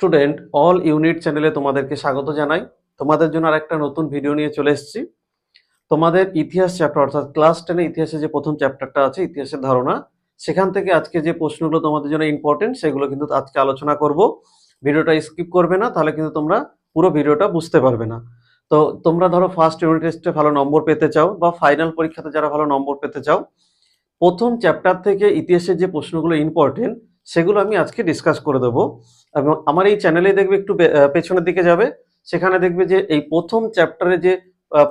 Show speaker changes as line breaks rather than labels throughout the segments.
Student, all unit চ্যানেলে তোমাদেরকে স্বাগত জানাই। তোমাদের জন্য আর একটা নতুন ভিডিও নিয়ে চলে এসেছি। তোমাদের ইতিহাস চ্যাপ্টার অর্থাৎ ক্লাস টেনে ইতিহাসে যে প্রথম চ্যাপ্টারটা আছে, ইতিহাসের ধারণা, সেখান থেকে আজকে যে প্রশ্নগুলো তোমাদের জন্য ইম্পর্টেন্ট সেগুলো কিন্তু আজকে আলোচনা করব। ভিডিওটা স্কিপ করবে না, তাহলে কিন্তু তোমরা পুরো ভিডিওটা বুঝতে পারবে না। তো তোমরা ধরো ফার্স্ট ইউনিট টেস্টে ভালো নম্বর পেতে চাও, বা ফাইনাল পরীক্ষাতে যারা ভালো নম্বর পেতে চাও, প্রথম চ্যাপ্টার থেকে ইতিহাসের যে প্রশ্নগুলো ইম্পর্টেন্ট সেগুলো আমি আজকে ডিসকাস করে দেবো। এবং আমার এই চ্যানেলে দেখবে একটু পেছনের দিকে যাবে। সেখানে দেখবে যে এই প্রথম চ্যাপ্টারে যে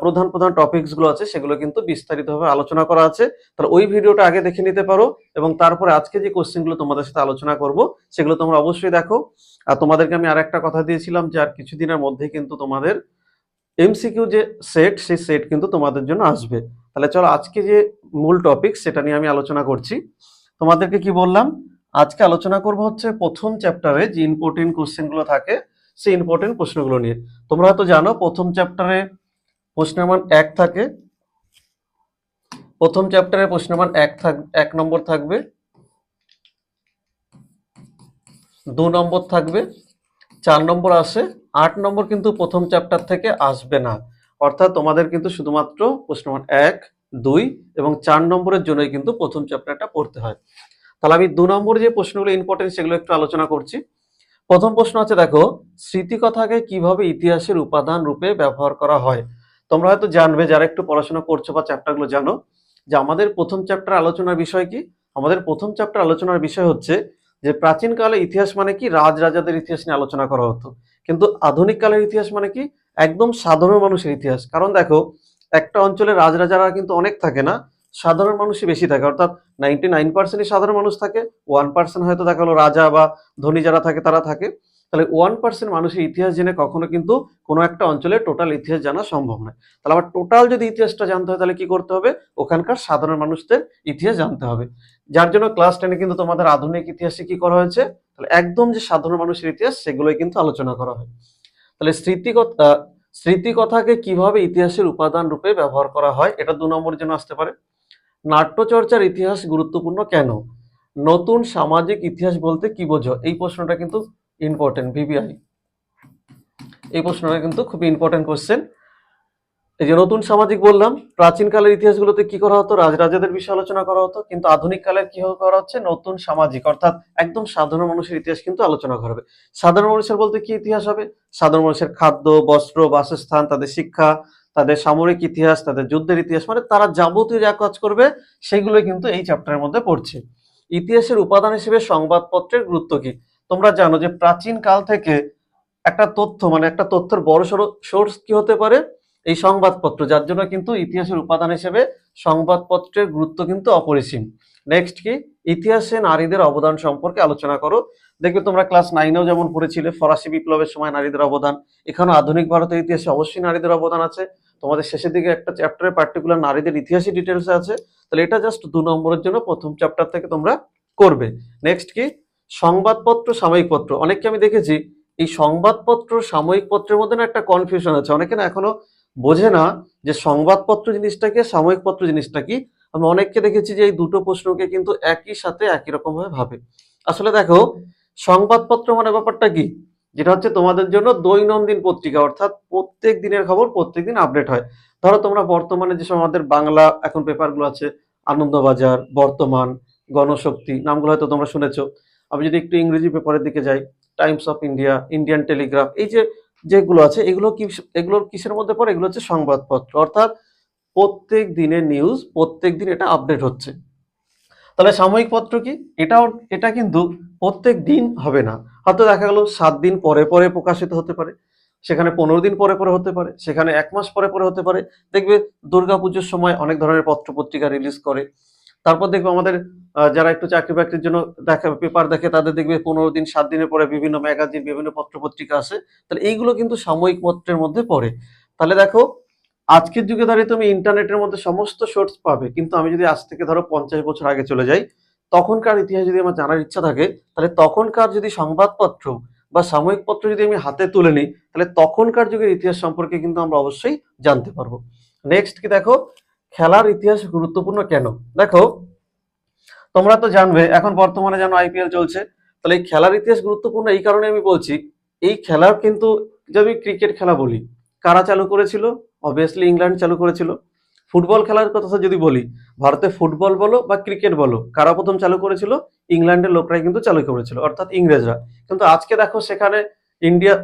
প্রধান প্রধান টপিকসগুলো আছে, সেগুলো কিন্তু বিস্তারিতভাবে আলোচনা করা আছে। তাহলে ওই ভিডিওটা আগে দেখে নিতে পারো এবং তারপরে আজকে যে কোশ্চেনগুলো তোমাদের সাথে আলোচনা করব, সেগুলো তোমরা অবশ্যই দেখো। আর তোমাদেরকে আমি আর একটা কথা দিয়েছিলাম যে, আর কিছুদিনের মধ্যে কিন্তু তোমাদের এমসিকিউ যে সেট সেই সেট কিন্তু তোমাদের জন্য আসবে। তাহলে চলো আজকে যে মূল টপিক সেটা নিয়ে আমি আলোচনা করছি। তোমাদেরকে কি বললাম? আজকে আলোচনা করব হচ্ছে প্রথম চ্যাপ্টারে যে ইম্পর্টেন্ট কোশ্চেনগুলো থাকে, সেই ইম্পর্টেন্ট প্রশ্নগুলো নিয়ে। তোমরা হয়তো জানো, প্রথম চ্যাপ্টারে প্রশ্নের মান এক থাকে। প্রথম চ্যাপ্টারে প্রশ্নের মান এক থাক, এক নম্বর থাকবে। দু নম্বর থাকবে। চার নম্বর আসে। আট নম্বর কিন্তু প্রথম চ্যাপ্টার থেকে আসবে না। অর্থাৎ তোমাদের কিন্তু শুধুমাত্র প্রশ্ন মান এক, দুই এবং চার নম্বরের জন্যই কিন্তু প্রথম চ্যাপ্টারটা পড়তে হয়। তাহলে আমি দু নম্বরে যে প্রশ্নগুলো ইম্পর্টেন্ট সেগুলো একটু আলোচনা করছি। প্রথম প্রশ্ন আছে, দেখো, স্মৃতিকথাকে কীভাবে ইতিহাসের উপাদান রূপে ব্যবহার করা হয়? তোমরা হয়তো জানবে, যারা একটু পড়াশোনা করছ বা চ্যাপ্টারগুলো জানো, যে আমাদের প্রথম চ্যাপ্টার আলোচনার বিষয় কি? আমাদের প্রথম চ্যাপ্টার আলোচনার বিষয় হচ্ছে যে প্রাচীনকালে ইতিহাস মানে কি? রাজ রাজাদের ইতিহাস নিয়ে আলোচনা করা হতো। কিন্তু আধুনিক কালের ইতিহাস মানে কি? একদম সাধারণ মানুষের ইতিহাস। কারণ দেখো, একটা অঞ্চলে রাজরাজারা কিন্তু অনেক থাকে না। সাধারণ মানুষই বেশি থাকে। অর্থাৎ নাইনটি নাইন পার্সেন্টই সাধারণ মানুষ থাকে ওয়ান পার্সেন্ট হয়তো দেখা গেলো রাজা বা ধনী যারা থাকে তারা থাকে। তাহলে ওয়ান পার্সেন্ট মানুষের ইতিহাস জেনে কখনো কিন্তু কোনো একটা অঞ্চলে টোটাল ইতিহাস জানা সম্ভব নয়। তাহলে আবার টোটাল যদি ইতিহাসটা জানতে হয় তাহলে কি করতে হবে? ওখানকার সাধারণ মানুষদের ইতিহাস জানতে হবে। যার জন্য ক্লাস টেনে কিন্তু তোমাদের আধুনিক ইতিহাসে কি করা হয়েছে? তাহলে একদম যে সাধারণ মানুষের ইতিহাস সেগুলোই কিন্তু আলোচনা করা হয়। তাহলে স্মৃতিকথা স্মৃতিকথাকে কীভাবে ইতিহাসের উপাদান রূপে ব্যবহার করা হয়, এটা দু নম্বরের জন্য আসতে পারে। নাট্যচর্চার ইতিহাস গুরুত্বপূর্ণ কেন? নতুন সামাজিক ইতিহাস বলতে কি বোঝো? এই প্রশ্নটা কিন্তু ইম্পর্টেন্ট ভিভিআই এই প্রশ্নটা কিন্তু খুব ইম্পর্টেন্ট কোশ্চেন এই যে নতুন সামাজিক বললাম প্রাচীন কালের ইতিহাসগুলোতে কি করা হতো? রাজরাজাদের বিষয়ে আলোচনা করা হতো, কিন্তু আধুনিক কালের কি করা হচ্ছে? নতুন সামাজিক, অর্থাৎ একদম সাধারণ মানুষের ইতিহাস কিন্তু আলোচনা করা হবে। সাধারণ মানুষের বলতে কি ইতিহাস হবে? সাধারণ মানুষের খাদ্য, বস্ত্র, বাসস্থান, তাদের শিক্ষা তাদের সামরিক ইতিহাস, তাদের যুদ্ধের ইতিহাস মানে তারা যাবতীয় যা কাজ করবে সেগুলো কিন্তু এই চ্যাপ্টারের মধ্যে পড়ছে। ইতিহাসের উপাদান হিসেবে সংবাদপত্রের গুরুত্ব কি? তোমরা জানো যে প্রাচীন কাল থেকে একটা তথ্য মানে একটা তথ্যের বড় সড়ো সোর্স কি হতে পারে? এই সংবাদপত্র, যার জন্য কিন্তু ইতিহাসের উপাদান হিসেবে সংবাদপত্রের গুরুত্ব কিন্তু অপরিসীম। নেক্সট কি? ইতিহাসে নারীদের অবদান সম্পর্কে আলোচনা করো। দেখবে তোমরা ক্লাস নাইনেও যেমন পড়েছিলে, ফরাসি বিপ্লবের সময় নারীদের অবদান। এখানে আধুনিক ভারতের ইতিহাসে অবশ্যই নারীদের অবদান আছে। তোমাদের শেষের দিকে একটা চ্যাপ্টারে পার্টিকুলার নারীদের ইতিহাসী ডিটেলস আছে। তাহলে এটা জাস্ট দু নম্বরের জন্য প্রথম চ্যাপ্টার থেকে তোমরা করবে। নেক্সট কি? সংবাদপত্র, সাময়িক পত্র। অনেককে আমি দেখেছি, এই সংবাদপত্র, সাময়িক পত্রের মধ্যে না একটা কনফিউশন আছে। অনেকে না এখনও বোঝে না যে সংবাদপত্র জিনিসটা কি সাময়িক পত্র জিনিসটা কি। আমি অনেককে দেখেছি যে এই দুটো প্রশ্নকে কিন্তু একই সাথে একই রকম ভাবে ভাবে। আসলে দেখো, সংবাদপত্র মানে ব্যাপারটা কি? যেটা হচ্ছে তোমাদের জন্য দৈনন্দিন পত্রিকা, অর্থাৎ প্রত্যেক দিনের খবর প্রত্যেক দিন আপডেট হয়। ধরো তোমরা বর্তমানে যেসব আমাদের বাংলা এখন পেপারগুলো আছে, আনন্দবাজার, বর্তমান, গণশক্তি, নামগুলো হয়তো তোমরা শুনেছো। আমি যদি একটু ইংরেজি পেপারের দিকে যাই Times of India Indian Telegraph এই যে যেগুলো আছে, এগুলো কি, এগুলোর কিসের মধ্যে পড়ে? এগুলো হচ্ছে সংবাদপত্র। অর্থাৎ প্রত্যেক দিনের নিউজ প্রত্যেক দিন এটা আপডেট হচ্ছে। তাহলে সাময়িক পত্র কি? এটাও, এটা কিন্তু প্রত্যেক দিন হবে না। হয়তো দেখা গেল সাত দিন পরে পরে প্রকাশিত হতে পারে, সেখানে পনেরো দিন পরে পরে হতে পারে, সেখানে এক মাস পরে পরে হতে পারে। দেখবে দুর্গাপুজোর সময় অনেক ধরনের পত্র পত্রিকা রিলিজ করে। তারপর দেখবে আমাদের যারা একটু চাকরি বাকরির জন্য দেখা পেপার দেখে, তাদের দেখবে পনেরো দিন, সাত দিনের পরে বিভিন্ন ম্যাগাজিন বিভিন্ন পত্র পত্রিকা আসে। তাহলে এইগুলো কিন্তু সাময়িক পত্রের মধ্যে পড়ে। তাহলে দেখো আজকের যুগে দাঁড়িয়ে তুমি ইন্টারনেটের মধ্যে সমস্ত সোর্স পাবে, কিন্তু আমি যদি আজ থেকে ধরো পঞ্চাশ বছর আগে চলে যাই, তখনকার ইতিহাস যদি আমার জানার ইচ্ছা থাকে, তাহলে তখনকার যদি সংবাদপত্র বা সাময়িক পত্র যদি আমি হাতে তুলে নিই, তাহলে তখনকার যুগের ইতিহাস সম্পর্কে কিন্তু আমরা অবশ্যই জানতে পারব। নেক্সট কি দেখো? খেলার ইতিহাস গুরুত্বপূর্ণ কেন? দেখো, তোমরা তো জানবে, এখন বর্তমানে জানো আইপিএল চলছে, তাহলে এই খেলার ইতিহাস গুরুত্বপূর্ণ এই কারণে আমি বলছি, এই খেলার কিন্তু যদি ক্রিকেট খেলা বলি, কারা চালু করেছিল? অবভিয়াসলি ইংল্যান্ড চালু করেছিল। ফুটবল খেলার কথা যদি বলি, ভারতে ফুটবল বলো বা ক্রিকেট বলো, কারা প্রথম চালু করেছিল? ইংল্যান্ডের লোকরাই কিন্তু চালু করেছিল, অর্থাৎ ইংরেজরা। কিন্তু আজকে দেখো সেখানে ইন্ডিয়া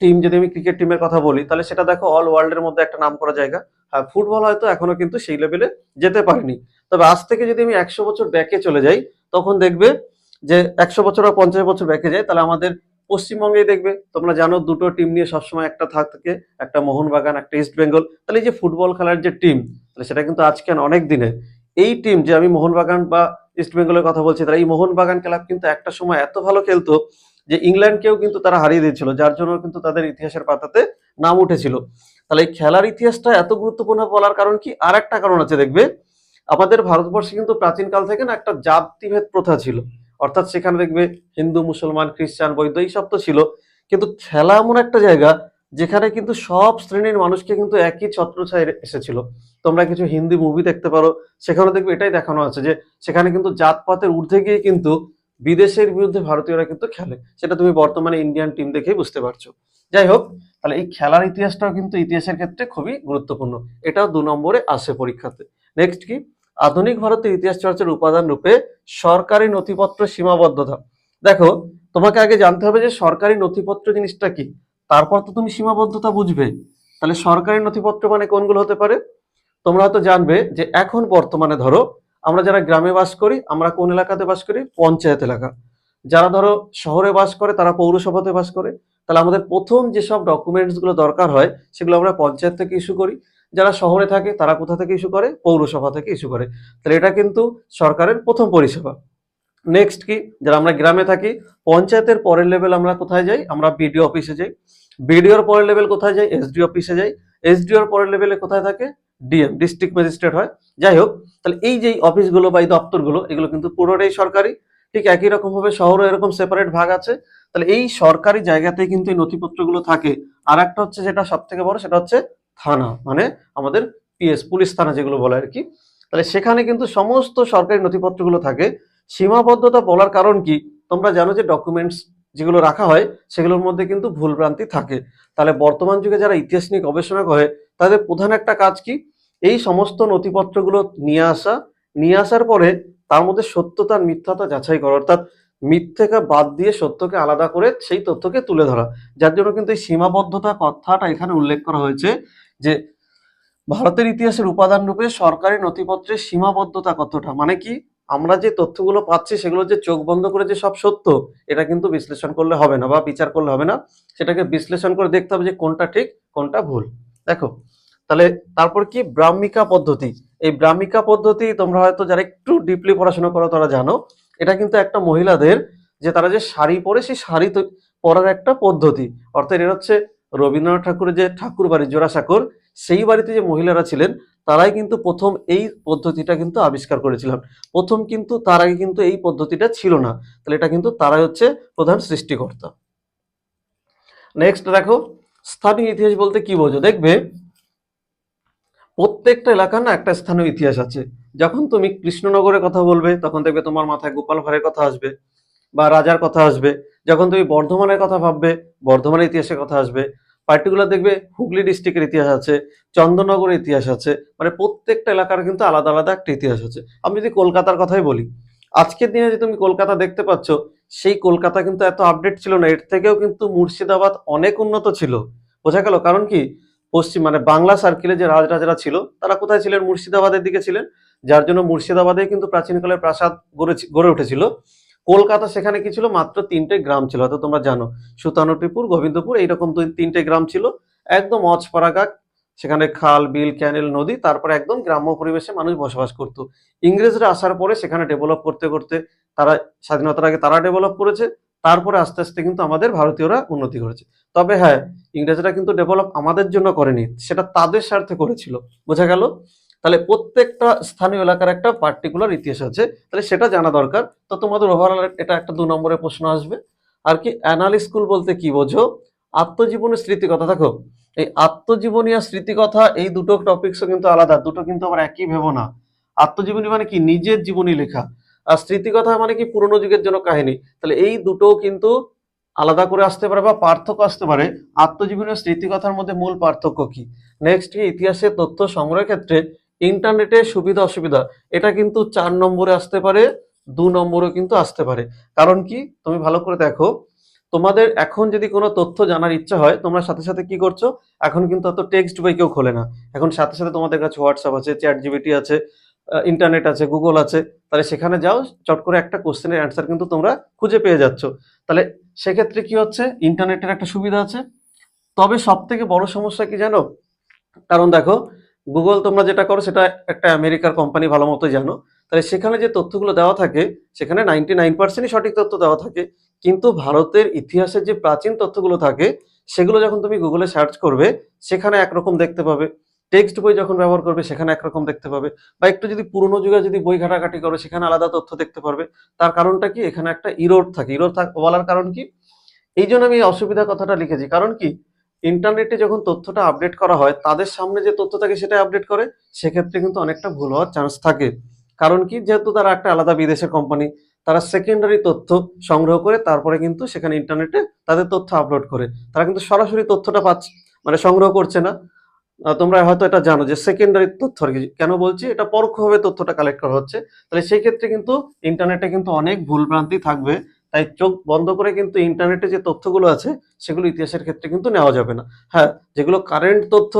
টিম যদি আমি ক্রিকেট টিমের কথা বলি, তাহলে সেটা দেখো অল ওয়ার্ল্ডের মধ্যে একটা নাম করা জায়গা। হ্যাঁ ফুটবল হয়তো এখনও কিন্তু সেই লেভেলে যেতে পারেনি। তবে আজ থেকে যদি আমি একশো বছর ব্যাকে চলে যাই, তখন দেখবে যে একশো বছর বা পঞ্চাশ বছর ব্যাকে যায় তাহলে আমাদের পশ্চিমবঙ্গেই দেখবে। তোমরা জানো দুটো টিম নিয়ে সবসময় একটা থাকে একটা মোহনবাগান, একটা ইস্ট বেঙ্গল তাহলে এই যে ফুটবল খেলার যে টিম তাহলে সেটা কিন্তু আজকে অনেক দিনে এই টিম যে আমি মোহনবাগান বা ইস্ট বেঙ্গলের কথা বলছি, তারা এই মোহনবাগান ক্লাব কিন্তু একটা সময় এত ভালো খেলতো যে ইংল্যান্ডকেও কিন্তু তারা হারিয়ে দিয়েছিল, যার জন্য কিন্তু তাদের ইতিহাসের পাতাতে নাম উঠেছিল। তাহলে এই খেলার ইতিহাসটা এত গুরুত্বপূর্ণ বলার কারণ কি? আর একটা কারণ আছে, দেখবে। আমাদের ভারতবর্ষে কিন্তু প্রাচীনকাল থেকে না একটা জাতিভেদ প্রথা ছিল। অর্থাৎ সেখানে দেখবে হিন্দু, মুসলমান, খ্রিস্টান বৈদ্য এইসব তো ছিল। কিন্তু খেলা এমন একটা জায়গা যেখানে কিন্তু সব শ্রেণির মানুষকে কিন্তু একই ছত্রছায় এসেছিল। তোমরা কিছু হিন্দি মুভি দেখতে পারো সেখানে দেখবে এটাই দেখানো আছে যে সেখানে কিন্তু জাতপাতের ঊর্ধ্বে গিয়ে কিন্তু বিদেশের বিরুদ্ধে ভারতীয়রা কিন্তু খেলে। সেটা তুমি বর্তমানে ইন্ডিয়ান টিম দেখেই বুঝতে পারছ। যাই হোক, তাহলে এই খেলার ইতিহাসটাও কিন্তু ইতিহাসের ক্ষেত্রে খুবই গুরুত্বপূর্ণ। এটাও দু নম্বরে আসে পরীক্ষাতে। নেক্সট কি? আধুনিক ভারতের ইতিহাস চর্চার উপাদান রূপে সরকারি নথিপত্র সীমাবদ্ধতা। দেখো, তোমাকে আগে জানতে হবে যে সরকারি নথিপত্র জিনিসটা কি। তারপর তো তুমি সীমাবদ্ধতা বুঝবে। তাহলে সরকারি নথিপত্র মানে কোনগুলো হতে পারে? তোমরা হয়তো জানবে যে এখন বর্তমানে ধরো, আমরা যারা গ্রামে বাস করি, আমরা কোন এলাকাতে বাস করি? পঞ্চায়েত এলাকা। যারা ধরো শহরে বাস করে, তারা পৌরসভাতে বাস করে। তাহলে আমাদের প্রথম যেসব ডকুমেন্টসগুলো দরকার হয়, সেগুলো আমরা পঞ্চায়েত থেকে ইস্যু করি। যারা শহরে থাকে, তারা কোথা থেকে ইস্যু করে? পৌরসভা থেকে ইস্যু করে। তাহলে এটা কিন্তু সরকারের প্রথম পরিষেবা। নেক্সট কি? যারা আমরা গ্রামে থাকি, পঞ্চায়েতের পরের লেভেল আমরা কোথায় যাই? আমরা বিডিও অফিসে যাই। বিডিওর পরের লেভেল কোথায় যাই? এসডিও অফিসে যাই। এসডিওর পরের লেভেলে কোথায় থাকে? ডিএম ডিস্ট্রিক্ট ম্যাজিস্ট্রেট হয়। যাই হোক, তাহলে এই যে অফিসগুলো বা এই দপ্তরগুলো এগুলো কিন্তু পুরোটাই সরকারি। ঠিক একই রকম ভাবে শহরও এরকম সেপারেট ভাগ আছে। তাহলে এই সরকারি জায়গাতে কিন্তু এই নথিপত্রগুলো থাকে। আর একটা হচ্ছে যেটা সব থেকে বড়, সেটা হচ্ছে থানা মানে আমাদের পিএস, পুলিশ থানা যেগুলো বলে আর কি, তাহলে সেখানে কিন্তু সমস্ত সরকারি নথিপত্রগুলো থাকে। সীমাবদ্ধতা বলার কারণ কি? তোমরা জানো যে ডকুমেন্টস যেগুলো রাখা হয়, সেগুলোর মধ্যে কিন্তু ভুলভ্রান্তি থাকে। তাহলে বর্তমান যুগে যারা ইতিহাস নিয়ে গবেষণা করে, তাদের প্রধান একটা কাজ কি? এই সমস্ত নথিপত্রগুলো নিয়ে আসা, নিয়ে আসার পরে তার মধ্যে সত্যতা মিথ্যাতা যাচাই করা, অর্থাৎ মিথ্যেকে বাদ দিয়ে সত্যকে আলাদা করে সেই তথ্যকে তুলে ধরা। যার জন্য কিন্তু এই সীমাবদ্ধতা কথাটা এখানে উল্লেখ করা হয়েছে যে ভারতের ইতিহাসের উপাদান রূপে সরকারি নথিপত্রের সীমাবদ্ধতা কতটা? মানে কি? আমরা যে তথ্যগুলো পাচ্ছি সেগুলো যে চোখ বন্ধ করে যে সব সত্য, এটা কিন্তু বিশ্লেষণ করলে হবে না বা বিচার করলে হবে না। সেটাকে বিশ্লেষণ করে দেখতে হবে যে কোনটা ঠিক, কোনটা ভুল। দেখো, তাহলে তারপর কি? ব্রাহ্মিকা পদ্ধতি। এই ব্রাহ্মিকা পদ্ধতি তোমরা হয়তো যারা একটু ডিপলি পড়াশোনা করো তারা জানো, এটা কিন্তু একটা মহিলাদের যে তারা যে শাড়ি পরে সেই শাড়ি পরার একটা পদ্ধতি। অর্থাৎ এর হচ্ছে রবীন্দ্রনাথ ঠাকুরের যে ঠাকুর বাড়ি, জোড়াসাঁকোর, সেই বাড়িতে যে মহিলারা ছিলেন, তারাই কিন্তু প্রথম এই পদ্ধতিটা কিন্তু আবিষ্কার করেছিলেন। প্রথম কিন্তু, তার আগে কিন্তু এই পদ্ধতিটা ছিল না। তাহলে এটা কিন্তু তারাই হচ্ছে প্রধান সৃষ্টিকর্তা। নেক্সট দেখো, স্থানীয় ইতিহাস বলতে কি বোঝো? দেখবে, প্রত্যেকটা এলাকার না একটা স্থানীয় ইতিহাস আছে। যখন তুমি কৃষ্ণনগরের কথা বলবে, তখন দেখবে তোমার মাথায় গোপাল ভাঁড়ের কথা আসবে বা রাজার কথা আসবে। যখন তুমি বর্ধমানের কথা ভাববে, বর্ধমানের ইতিহাসের কথা আসবে পার্টিকুলার দেখবে হুগলি ডিস্ট্রিক্টের ইতিহাস আছে, চন্দননগরের ইতিহাস আছে মানে প্রত্যেকটা এলাকার কিন্তু আলাদা আলাদা একটা ইতিহাস আছে। আমি যদি কলকাতার কথাই বলি, আজকের দিনে যে তুমি কলকাতা দেখতে পাচ্ছ, সেই কলকাতা কিন্তু এত আপডেট ছিল না, এর থেকেও কিন্তু মুর্শিদাবাদ অনেক উন্নত ছিল। বোঝা গেল, কারণ কি? পশ্চিম মানে বাংলা সার্কেলে যে রাজরাজারা ছিল, তারা কোথায় ছিলেন? মুর্শিদাবাদের দিকে ছিলেন, যার জন্য মুর্শিদাবাদে কিন্তু প্রাচীনকালে প্রাসাদ গড়ে গড়ে উঠেছিল। কলকাতা সেখানে কি ছিল? মাত্র তিনটে গ্রাম ছিল। হয়তো তোমরা জানো। সুতানুটিপুর, গোবিন্দপুর, এইরকম দুই তিনটে গ্রাম ছিল। একদম অজপাড়াগাক সেখানে খাল, বিল, ক্যানেল, নদী, তারপরে একদম গ্রাম্য পরিবেশে মানুষ বসবাস করতো। ইংরেজরা আসার পরে সেখানে ডেভেলপ করতে করতে তারা স্বাধীনতার আগে তারা ডেভেলপ করেছে। তারপরে আস্তে আস্তে কিন্তু আমাদের ভারতীয়রা উন্নতি করেছে। তবে হ্যাঁ ইংরেজরা কিন্তু ডেভেলপ আমাদের জন্য করেনি। সেটা তাদের স্বার্থে করেছিল। বোঝা গেল? তাহলে প্রত্যেকটা স্থানীয় এলাকার একটা পার্টিকুলার ইতিহাস আছে। তাহলে সেটা জানা দরকার। তো তোমাদের ওভারঅল এটা একটা দু নম্বরের প্রশ্ন আসবে। আর কি অ্যানালি স্কুল বলতে কি বোঝো? আত্মজীবনের স্মৃতিকথা। দেখো, এই আত্মজীবনী আর স্মৃতিকথা এই দুটো টপিকসও কিন্তু আলাদা, দুটো কিন্তু আবার একই ভেবো না আত্মজীবনী মানে কি? নিজের জীবনী লেখা। আর স্মৃতিকথা মানে কি? পুরোনো যুগের জন্য কাহিনী। তাহলে এই দুটো কিন্তু আলাদা করে আসতে পারে বা পার্থক্য আসতে পারে। আত্মজীবনী স্মৃতিকথার মধ্যে মূল পার্থক্য কি? নেক্সট কি ইতিহাসের তথ্য সংগ্রহের ক্ষেত্রে ইন্টারনেটের সুবিধা, অসুবিধা, এটা কিন্তু চার নম্বরে আসতে পারে, দু নম্বরেও কিন্তু আসতে পারে। কারণ কি? তুমি ভালো করে দেখো, তোমাদের এখন যদি কোনো তথ্য জানার ইচ্ছা হয়, তোমরা সাথে সাথে কি করছ? এখন কিন্তু অত টেক্সট বই কেউ খোলে না। এখন সাথে সাথে তোমাদের কাছে হোয়াটসঅ্যাপ আছে চ্যাট জিবিটি আছে ইন্টারনেট আছে গুগল আছে, তাহলে সেখানে যাও, চট করে একটা কোশ্চেনের অ্যান্সার কিন্তু তোমরা খুঁজে পেয়ে যাচ্ছ। তাহলে সেক্ষেত্রে কি হচ্ছে? ইন্টারনেটের একটা সুবিধা আছে। তবে সব থেকে বড় সমস্যা কি জানো? কারণ দেখো গুগল তোমরা যেটা করো, সেটা একটা আমেরিকার কোম্পানি ভালো মতো জানো। তাহলে সেখানে যে তথ্যগুলো দেওয়া থাকে, সেখানে নাইনটি নাইন পার্সেন্টই সঠিক তথ্য দেওয়া থাকে। কিন্তু ভারতের ইতিহাসের যে প্রাচীন তথ্যগুলো থাকে, সেগুলো যখন তুমি গুগলে সার্চ করবে, সেখানে একরকম দেখতে পাবে। টেক্সট বই যখন ব্যবহার করবে, সেখানে একরকম দেখতে পাবে। বা একটু যদি পুরোনো যুগে যদি বই ঘাটাঘাটি করো, সেখানে আলাদা তথ্য দেখতে পারবে। তার কারণটা কি? এখানে একটা ইরোড থাকে। ইরোড থাক বলার কারণ কি? এই জন্য আমি এই অসুবিধার কথাটা লিখেছি। কারণ কি? ইন্টারনেটে যখন তথ্যটা আপডেট করা হয়, তাদের সামনে যে তথ্য থাকে সেটা আপডেট করে, সেক্ষেত্রে কিন্তু অনেকটা ভুল হওয়ার চান্স থাকে। কারণ কি? যেহেতু তারা একটা আলাদা বিদেশের কোম্পানি তারা সেকেন্ডারি তথ্য সংগ্রহ করে, তারপরে কিন্তু সেখানে ইন্টারনেটে তাদের তথ্য আপলোড করে। তারা কিন্তু সরাসরি তথ্যটা পাচ্ছে মানে সংগ্রহ করছে না। তোমরা হয়তো এটা জানো যে সেকেন্ডারি তথ্য আর কি। কেন বলছি? এটা পরোক্ষভাবে তথ্যটা কালেক্ট করা হচ্ছে। তাহলে সেই ক্ষেত্রে কিন্তু ইন্টারনেটে কিন্তু অনেক ভুলভ্রান্তি থাকবে। তাই চোখ বন্ধ করে কিন্তু ইন্টারনেটে যে তথ্যগুলো আছে, সেগুলো ইতিহাসের ক্ষেত্রে কিন্তু নেওয়া যাবে না। হ্যাঁ যেগুলো কারেন্ট তথ্য,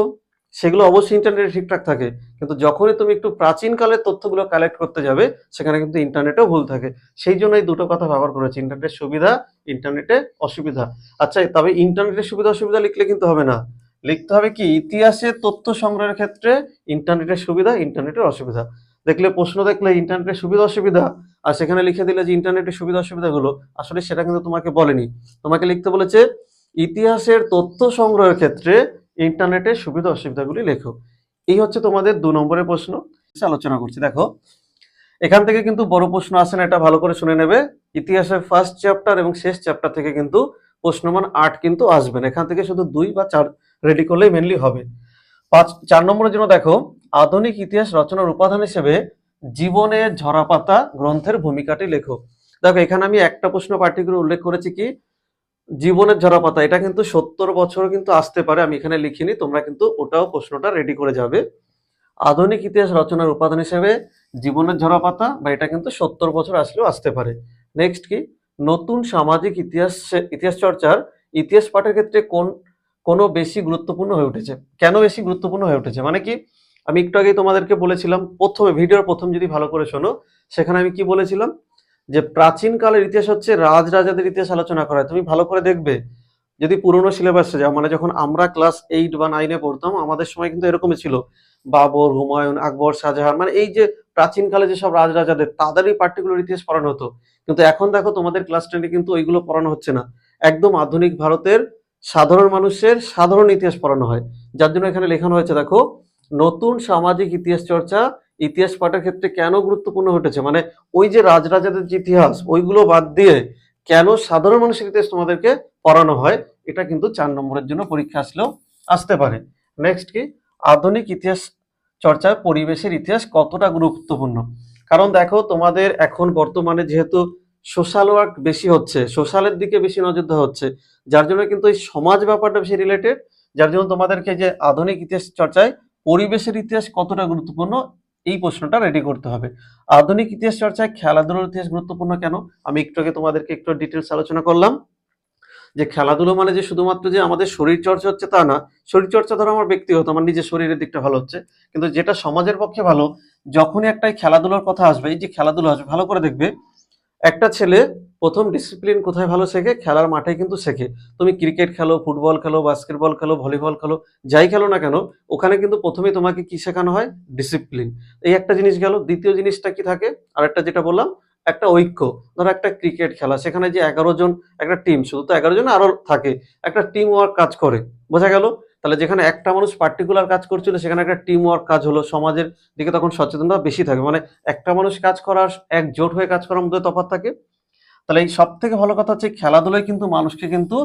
সেগুলো অবশ্যই ইন্টারনেটে ঠিকঠাক থাকে। কিন্তু যখনই তুমি একটু প্রাচীনকালের তথ্যগুলো কালেক্ট করতে যাবে, সেখানে কিন্তু ইন্টারনেটেও ভুল থাকে। সেই জন্য এই দুটো কথা ব্যবহার করেছি ইন্টারনেটের সুবিধা ইন্টারনেটে অসুবিধা। আচ্ছা তবে ইন্টারনেটের সুবিধা অসুবিধা লিখলে কিন্তু হবে না। লিখতে হবে কি ইতিহাসের তথ্য সংগ্রহের ক্ষেত্রে ইন্টারনেটের সুবিধা ইন্টারনেটের অসুবিধা। দেখলে, প্রশ্ন দেখলে ইন্টারনেটের সুবিধা, অসুবিধা? আর সেখানে লিখে দিলে যে ইন্টারনেটের সুবিধা, অসুবিধাগুলো, আসলে সেটা কিন্তু তোমাকে বলেনি। তোমাকে লিখতে বলেছে, ইতিহাসের তথ্য সংগ্রহের ক্ষেত্রে ইন্টারনেটের সুবিধা, অসুবিধাগুলি লেখো। এই হচ্ছে তোমাদের দু নম্বরের প্রশ্ন। আলোচনা করছি, দেখো। এখান থেকে কিন্তু বড় প্রশ্ন আসে না, এটা ভালো করে শুনে নেবে। ইতিহাসের ফার্স্ট চ্যাপ্টার এবং শেষ চ্যাপ্টার থেকে কিন্তু প্রশ্নমান আট কিন্তু আসবে না। এখান থেকে শুধু দুই বা চার রেডি করলেই মেনলি হবে। পাঁচ, চার নম্বরের জন্য দেখো আধুনিক ইতিহাস রচনার উপাদান হিসেবে জীবনের ঝরাপাতা গ্রন্থের ভূমিকাটি লেখো। দেখো, এখানে আমি একটা প্রশ্ন পার্টিকুলার উল্লেখ করেছি কি? জীবনের ঝরাপাতা, এটা কিন্তু সত্তর বছর কিন্তু আসতে পারে, আমি এখানে লিখিনি, তোমরা কিন্তু ওটাও প্রশ্নটা রেডি করে যাবে। আধুনিক ইতিহাস রচনার উপাদান হিসেবে জীবনের ঝরাপাতা, বা এটা কিন্তু সত্তর বছর আসলেও আসতে পারে। নেক্সট কি? নতুন সামাজিক ইতিহাস ইতিহাস চর্চার ইতিহাস পাঠের ক্ষেত্রে কোন, কোনো বেশি গুরুত্বপূর্ণ হয়ে উঠেছে? কেন বেশি গুরুত্বপূর্ণ হয়ে উঠেছে? মানে কি? আমি একটু আগেই তোমাদেরকে বলেছিলাম, প্রথমে, ভিডিওর প্রথম যদি ভালো করে শোনো, সেখানে আমি কি বলেছিলাম? যে প্রাচীন কালের ইতিহাস হচ্ছে রাজরাজাদের ইতিহাস আলোচনা করা। তুমি ভালো করে দেখবে, যদি পুরোনো সিলেবাসে যাও মানে যখন আমরা ক্লাস এইট বা নাইনে পড়তাম, আমাদের সময় কিন্তু এরকমই ছিল। বাবর, হুমায়ুন, আকবর, শাহজাহান মানে এই যে প্রাচীন কালে যেসব রাজরাজাদের, তাদেরই পার্টিকুলার ইতিহাস পড়ানো হতো। কিন্তু এখন দেখো, তোমাদের ক্লাস টেনে কিন্তু ওইগুলো পড়ানো হচ্ছে না। একদম আধুনিক ভারতের সাধারণ মানুষের সাধারণ ইতিহাস পড়ানো হয়। যার জন্য এখানে লেখানো হয়েছে, দেখো নতুন সামাজিক ইতিহাস চর্চা ইতিহাস পাঠের ক্ষেত্রে কেন গুরুত্বপূর্ণ হতেছে মানে ওই যে রাজরাজাদের যে ইতিহাস, ওইগুলো বাদ দিয়ে কেন সাধারণ মানুষের ইতিহাস তোমাদেরকে পড়ানো হয়, এটা কিন্তু চার নম্বরের জন্য পরীক্ষা আসলেও আসতে পারে। নেক্সট কি? আধুনিক ইতিহাস চর্চায় পরিবেশের ইতিহাস কতটা গুরুত্বপূর্ণ? কারণ দেখো, তোমাদের এখন বর্তমানে যেহেতু সোশ্যাল ওয়ার্ক বেশি হচ্ছে সোশ্যালের দিকে বেশি নজর দেওয়া হচ্ছে, যার জন্য কিন্তু এই সমাজ ব্যাপারটা বেশি রিলেটেড যার জন্য তোমাদেরকে যে আধুনিক ইতিহাস চর্চায় পরিবেশের ইতিহাস কতটা গুরুত্বপূর্ণ? এই প্রশ্নটা রেডি করতে হবে। আধুনিক ইতিহাস চর্চায় খেলাধুলার ইতিহাস গুরুত্বপূর্ণ কেন? আমি একটু আগে তোমাদেরকে একটু ডিটেলস আলোচনা করলাম। যে খেলাধুলো মানে যে শুধুমাত্র যে আমাদের শরীর চর্চা হচ্ছে তা না, শরীর চর্চা ধরো আমার ব্যক্তিগত, আমার নিজের শরীরের দিকটা ভালো হচ্ছে। কিন্তু যেটা সমাজের পক্ষে ভালো, যখনই একটা খেলাধুলোর কথা আসবে, এই যে খেলাধুলো আসবে, ভালো করে দেখবে একটা ছেলে প্রথম ডিসিপ্লিন কোথায় ভালো শেখে? খেলার মাঠে কিন্তু শেখে। তুমি ক্রিকেট খেলো ফুটবল খেলো বাস্কেটবল খেলো ভলিবল খেলো, যাই খেলো না কেন, ওখানে কিন্তু প্রথমে তোমাকে কি শেখানো হয়? ডিসিপ্লিন এই একটা জিনিস গেল। দ্বিতীয় জিনিসটা কি থাকে? আর একটা যেটা বললাম, একটা ঐক্য। ধরো একটা ক্রিকেট খেলা, সেখানে যে এগারো জন একটা টিম শুধু তো এগারো জন আরও থাকে, একটা টিম ওয়ার্ক কাজ করে। বোঝা গেল? তাহলে যেখানে একটা মানুষ পার্টিকুলার কাজ করছিল, সেখানে একটা টিম ওয়ার্ক কাজ হলো, সমাজের দিকে তখন সচেতনতা বেশি থাকে। মানে একটা মানুষ কাজ করার একজোট হয়ে কাজ করার মধ্যে তফাৎ থাকে। তাহলে এই সব থেকে ভালো কথা হচ্ছে, খেলাধুলায় কিন্তু মানুষকে কিন্তু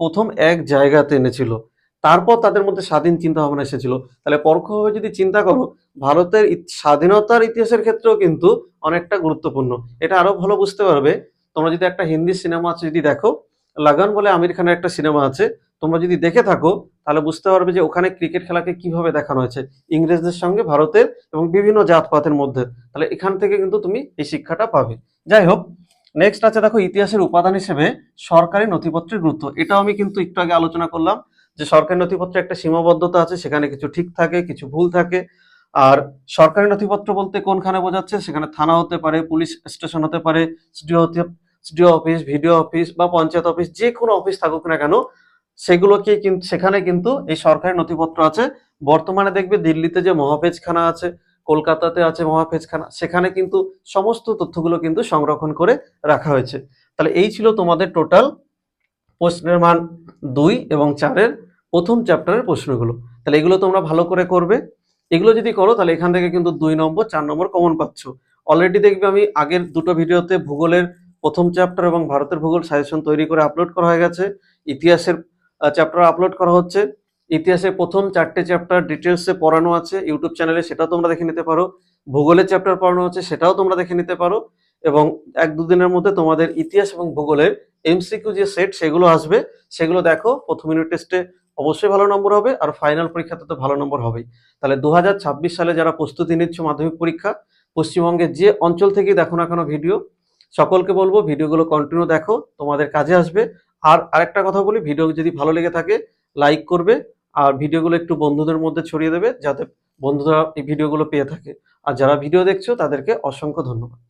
প্রথম এক জায়গাতে এনেছিল। তারপর তাদের মধ্যে স্বাধীন চিন্তা ভাবনা এসেছিল। তাহলে পরোক্ষভাবে যদি চিন্তা করো, ভারতের স্বাধীনতার ইতিহাসের ক্ষেত্রেও কিন্তু অনেকটা গুরুত্বপূর্ণ। এটা আরও ভালো বুঝতে পারবে। তোমরা যদি একটা হিন্দি সিনেমা যদি দেখো লাগান বলে আমির খানের একটা সিনেমা আছে। তোমরা যদি দেখে থাকো, তাহলে বুঝতে পারবে যে ওখানে ক্রিকেট খেলাকে কীভাবে দেখানো হয়েছে। ইংরেজদের সঙ্গে, ভারতের এবং বিভিন্ন জাতপাতের মধ্যে। তাহলে এখান থেকে কিন্তু তুমি এই শিক্ষাটা পাবে। যাই হোক নেক্সট আছে দেখো ইতিহাসের উপাদান হিসেবে সরকারি নথিপত্রের গুরুত্ব। এটাও আমি কিন্তু একটু আগে আলোচনা করলাম যে সরকারি নথিপত্রে একটা সীমাবদ্ধতা আছে, সেখানে কিছু ঠিক থাকে, কিছু ভুল থাকে। আর সরকারি নথিপত্র বলতে কোনখানে বোঝাচ্ছে? সেখানে থানা হতে পারে, পুলিশ স্টেশন হতে পারে স্টুডিও অফিস, ভিডিও অফিস বা পঞ্চায়েত অফিস, যে কোনো অফিস থাকুক না কেন, সেগুলোকে কিন্তু সেখানে কিন্তু এই সরকারি নথিপত্র আছে। বর্তমানে দেখবে দিল্লিতে যে মহাফেজখানা আছে, কলকাতাতে আছে মহাফেজখানা, সেখানে কিন্তু সমস্ত তথ্যগুলো কিন্তু সংরক্ষণ করে রাখা হয়েছে। তাহলে এই ছিল তোমাদের টোটাল প্রশ্নের মান দুই এবং চারের প্রথম চ্যাপ্টারের প্রশ্নগুলো। তাহলে এগুলো তোমরা ভালো করে করবে। এগুলো যদি করো, তাহলে এখান থেকে কিন্তু দুই নম্বর, চার নম্বর কমন পাচ্ছ। অলরেডি দেখবে আমি আগের দুটো ভিডিওতে ভূগোলের প্রথম চ্যাপ্টার এবং ভারতের ভূগোল সাজেশন তৈরি করে আপলোড করা হয়ে গেছে। ইতিহাসের চ্যাপ্টার আপলোড করা হচ্ছে। ইতিহাসের প্রথম চারটে চ্যাপ্টার ডিটেলসে পড়ানো আছে। ইউটিউব চ্যানেলে সেটাও তোমরা দেখে নিতে পারো। ভূগোলের চ্যাপ্টার পড়ানো আছে সেটাও তোমরা দেখে নিতে পারো। এবং এক দুদিনের মধ্যে তোমাদের ইতিহাস এবং ভূগোলের এমসিকিউ যে সেট সেগুলো আসবে। সেগুলো দেখো। প্রথম ইউনিট টেস্টে অবশ্যই ভালো নম্বর হবে আর ফাইনাল পরীক্ষাতে তো ভালো নম্বর হবেই। তাহলে দু হাজার ছাব্বিশ সালে যারা প্রস্তুতি নিচ্ছ মাধ্যমিক পরীক্ষা, পশ্চিমবঙ্গের যে অঞ্চল থেকেই দেখো না কোনো ভিডিও সকলকে বলব ভিডিওগুলো কন্টিনিউ দেখো, তোমাদের কাজে আসবে। আর আরেকটা কথা বলি, ভিডিও যদি ভালো লেগে থাকে লাইক করবে, আর ভিডিওগুলো একটু বন্ধুদের মধ্যে ছড়িয়ে দেবে, যাতে বন্ধুরা এই ভিডিওগুলো পেয়ে থাকে। আর যারা ভিডিও দেখছ, তাদেরকে অসংখ্য ধন্যবাদ।